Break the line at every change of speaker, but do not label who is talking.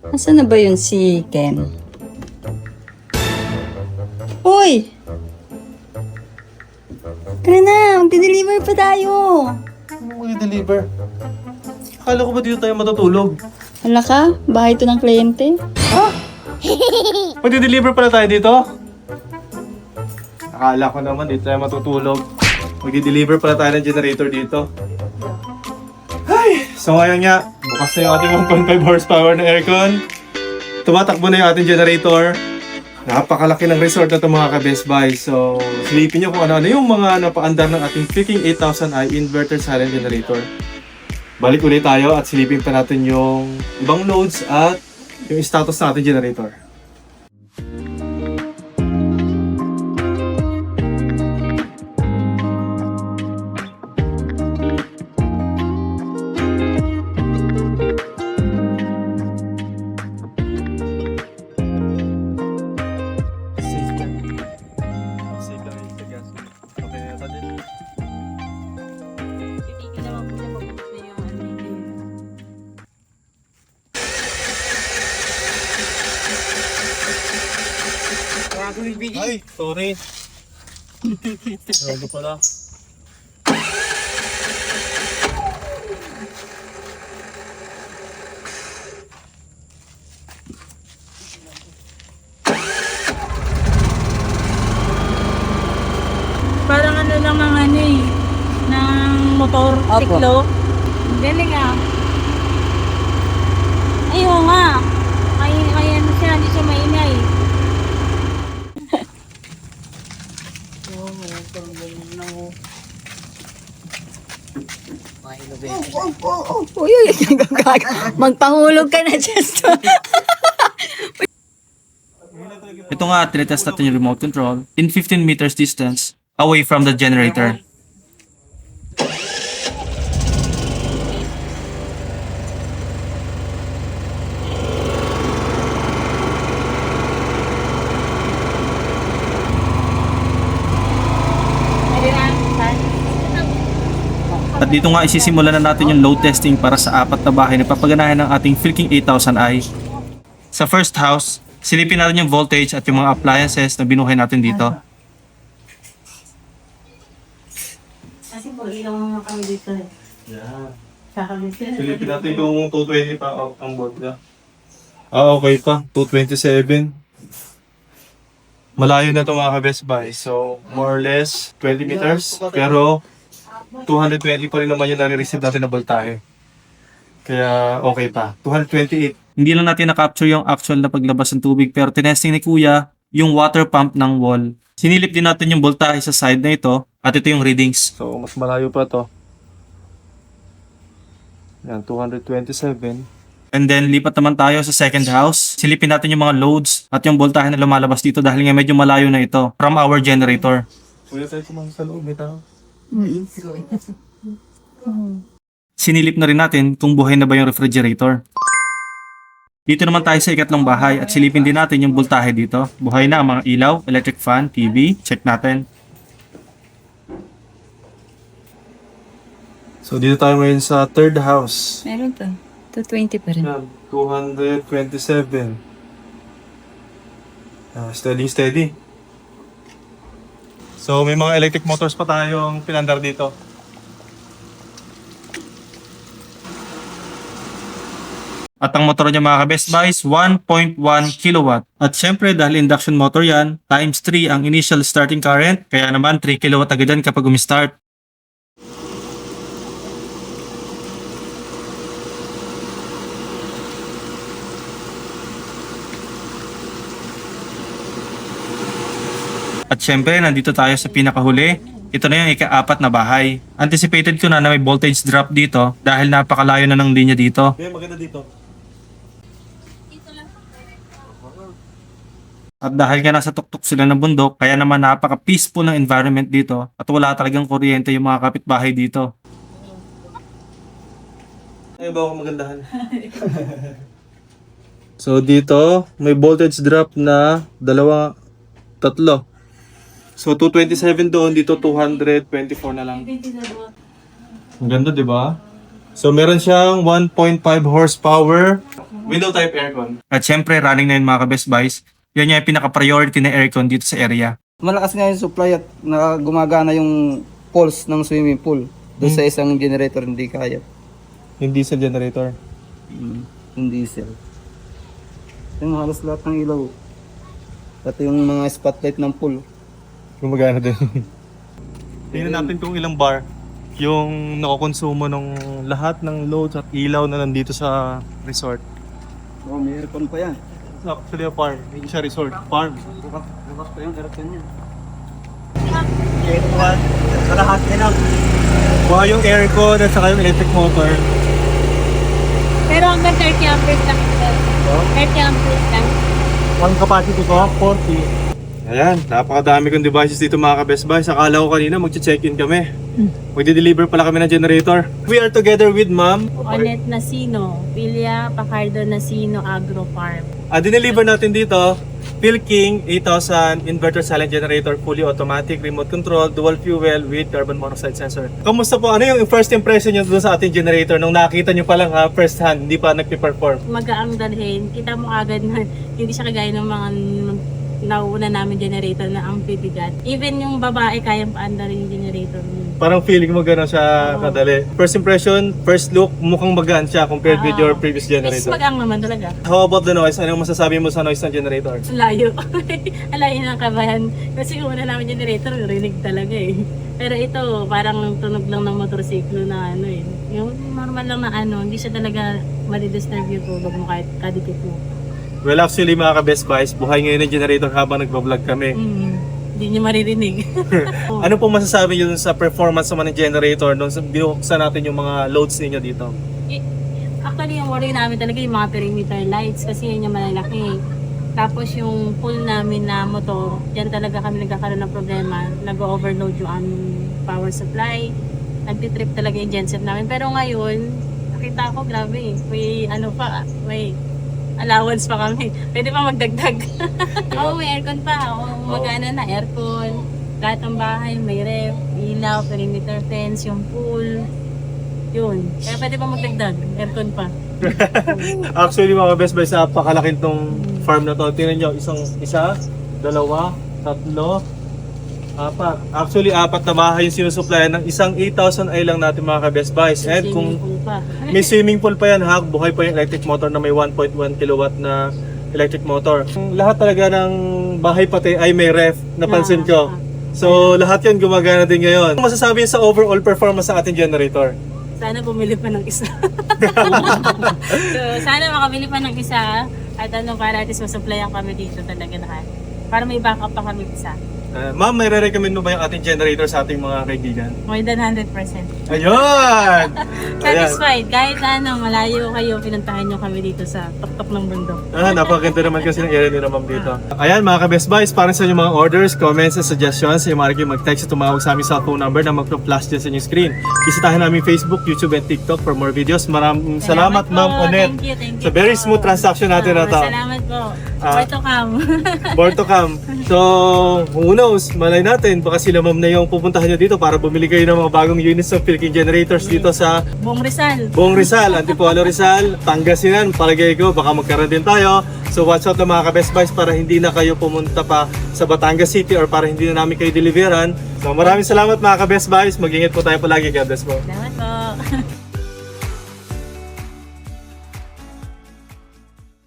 Nasaan na ba yun si Ken? Uy! Tara na, magdi-deliver pa tayo.
Mag-deliver? Akala ko ba dito tayo matutulog?
Hala ka, bahay to ng kliyente.
Magdi-deliver pala tayo dito? Akala ko naman dito tayo matutulog. Magdi-deliver pala tayo ng generator dito. Ay! So ngayon nga, bukas na yung ating 1.5 horsepower na aircon. Tumatakbo na yung ating generator. Napakalaki ng resort na ito mga ka-Best Buy. So, silipin nyo kung ano-ano yung mga napaandar ng ating freaking 8000i inverter silent generator. Balik ulit tayo at silipin pa natin yung ibang loads at yung status ng ating generator. Ay, sorry. Grabe pala.
Parang ano lang ng ano eh, ng motor,
Opo.
siklo. Ang Galing ah. Ayaw nga. Kaya, kaya ano siya, hindi siya maingay.
Uy, uy, gagag. Magpahulog ka na, Chesto.
Ito nga, tinetest natin yung remote control in 15 meters distance away from the generator.
Ayun na, saan?
At dito nga isisimulan na natin yung load testing para sa apat na bahay na papaganahin ng ating freaking 8000i. Sa first house, silipin natin yung voltage at yung mga appliances na binuhay natin dito.
Kasi po, ilaw naman kami dito eh.
Yeah. Silipin natin kung 220 pa ang- ang board niya. Ah, okay pa. 227. Malayo na ito mga ka-Best Buy. So, more or less 20 meters. Pero, 220 pa rin naman yung nare-receive natin na voltahe. Kaya, okay pa. 228.
Hindi lang natin na-capture yung actual na paglabas ng tubig pero tinesting ni Kuya yung water pump ng wall. Sinilip din natin yung voltahe sa side na ito at ito yung readings.
So, mas malayo pa to. Yan, 227.
And then lipat naman tayo sa second house. Silipin natin yung mga loads at yung voltahe na lumalabas dito dahil nga medyo malayo na ito from our generator.
Pwede tayo kumain sa loob, may tao.
Sinilip na rin natin kung buhay na ba yung refrigerator. Dito naman tayo sa ikatlong bahay at silipin din natin yung voltahe dito. Buhay na ang mga ilaw, electric fan, TV. Check natin.
So, dito tayo ngayon sa third house.
Meron to. 220 pa rin.
Yan, 227. Ah, steady, steady. So, may mga electric motors pa tayong pinandar dito.
At ang motor niya mga ka-best buy is 1.1 kilowatt. At syempre dahil induction motor yan, times 3 ang initial starting current, kaya naman 3 kilowatt agad yan kapag umistart. At syempre, nandito tayo sa pinakahuli. Ito na yung ika-apat na bahay. Anticipated ko na na may voltage drop dito dahil napakalayo na ng linya dito.
Okay, maganda dito.
At dahil nga nasa tuktok sila ng bundok, kaya naman napaka-peaceful ng environment dito at wala talagang kuryente yung mga kapitbahay dito.
Ayun ba ako magandahan? so, dito, may voltage drop na dalawa, tatlo. So, 227 doon, dito 224 na lang. Ang ganda, di ba? So, meron siyang 1.5 horsepower Window type aircon.
At syempre, running na yun mga ka-Best Buys. Yan yung pinaka-priority na aircon dito sa area.
Malakas nga yung supply at na gumagana yung pulse ng swimming pool. Doon sa isang generator hindi kaya.
Yung diesel generator.
Mm, yung diesel. Yung halos lahat ng ilaw. Pati yung mga spotlight ng pool.
Gumagana din. Tingnan natin kung ilang bar yung nakokonsumo ng lahat ng loads at ilaw na nandito sa resort.
Oh, may aircon pa yan.
It's actually a farm. Hindi siya resort. Farm.
Bukas, bukas pa yung aircon niya.
Sa lahat yan Buha yung aircon at saka yung electric motor.
Pero hanggang 30 amperes lang. ito. 30 amperes lang.
Ang capacity ko, 40. Ayan, napakadami kong devices dito mga ka-Best Buy. Akala ko kanina mag-check-in kami. Magde-deliver pala kami ng generator. We are together with Ma'am.
Onet Nasino, Villa Pacardo Nasino Agro Farm.
Ah, dineliver natin dito, Pilking 8000 inverter silent generator, fully automatic, remote control, dual fuel with carbon monoxide sensor. Kamusta po? Ano yung first impression nyo doon sa ating generator nung nakita nyo pa lang ha, first hand, hindi pa nagpe-perform?
Magaang dalhin. Kita mo agad na hindi siya kagaya ng mga nauuna namin generator na ang bibigat. Even yung babae kayang paandarin yung generator niya.
Parang feeling mo gano'n siya
Oo.
kadali. First impression, first look, mukhang magaan siya compared with your previous
Mas
generator.
magaang naman talaga.
How about the noise? Anong masasabi mo sa noise ng generator?
Ang layo. Ang layo ng kabahan. Kasi yung una namin generator, rinig talaga eh. Pero ito, parang tunog lang ng motorsiklo na ano eh. Yung normal lang na ano, hindi siya talaga madidisturb yung tulog mo kahit kadikit mo.
Well, actually mga ka-Best Buys, buhay ngayon ng generator habang nagbablog kami.
Mm, hindi niya maririnig.
Ano po masasabi dun sa performance naman ng generator nung sa- binuksan natin yung mga loads ninyo dito?
Actually, yung worry namin talaga yung mga perimeter lights kasi yun yung malalaki. Tapos yung pool namin na motor, dyan talaga kami nagkakaroon ng problema. Nag-overload yung aming power supply. Nagtitrip talaga yung genset namin. Pero ngayon, nakita ko, grabe eh. May ano pa, may allowance pa kami. Pwede pa magdagdag. Oo, may aircon pa. Oo, magana na aircon. Lahat ng bahay, may ref, ilaw, perimeter fence, yung pool. Yun. Kaya pwede pa magdagdag. Aircon pa.
Actually mga best buys, napakalaking tong farm na to. Tingnan nyo, isang, isa, dalawa, tatlo, apat. Actually, apat na bahay yung sinusuplayan ng isang 8,000 ay lang natin mga ka-best buys. And kung may swimming pool pa yan ha, buhay pa yung electric motor na may 1.1 kilowatt na electric motor. Lahat talaga ng bahay pati ay may ref, napansin ko. So, lahat yan gumagana din ngayon. Ano masasabi sa overall performance ng ating generator?
Sana bumili pa ng isa. so, sana makabili pa ng isa. At ano, para at least masupplyan kami dito talaga na. Para may backup pa kami isa.
Uh, ma'am, may re-recommend mo ba yung ating generator sa ating mga kaibigan?
More than 100%.
Ayun!
Satisfied. Kahit na ano, malayo kayo, pinuntahan nyo kami dito sa tuktok ng bundok.
Ah, napakaganda naman kasi ng area nila ma'am dito. Ayan mga ka-best buys, para sa inyong mga orders, comments, and suggestions, ay maaari kayo mag-text at tumawag sa aming cell phone number na magpa-flash dyan sa inyong screen. Bisitahin namin Facebook, YouTube, and TikTok for more videos. Maraming salamat,
po.
ma'am Onet.
Thank you, thank you
Sa very
po.
smooth transaction natin na
Ah,
to.
Salamat po.
Ah.
More to come.
More to come. So, who knows, malay natin, baka sila ma'am na yung pupuntahan nyo dito para bumili kayo ng mga bagong units ng Philippine Generators dito sa
Buong Rizal.
Buong Rizal, Antipolo Rizal, Pangasinan, palagay ko, baka magkaroon din tayo. So watch out na mga ka-best buys para hindi na kayo pumunta pa sa Batangas City or para hindi na namin kayo deliveran. So maraming salamat mga ka-best buys. Mag-ingat po tayo palagi. God bless po.
Salamat po.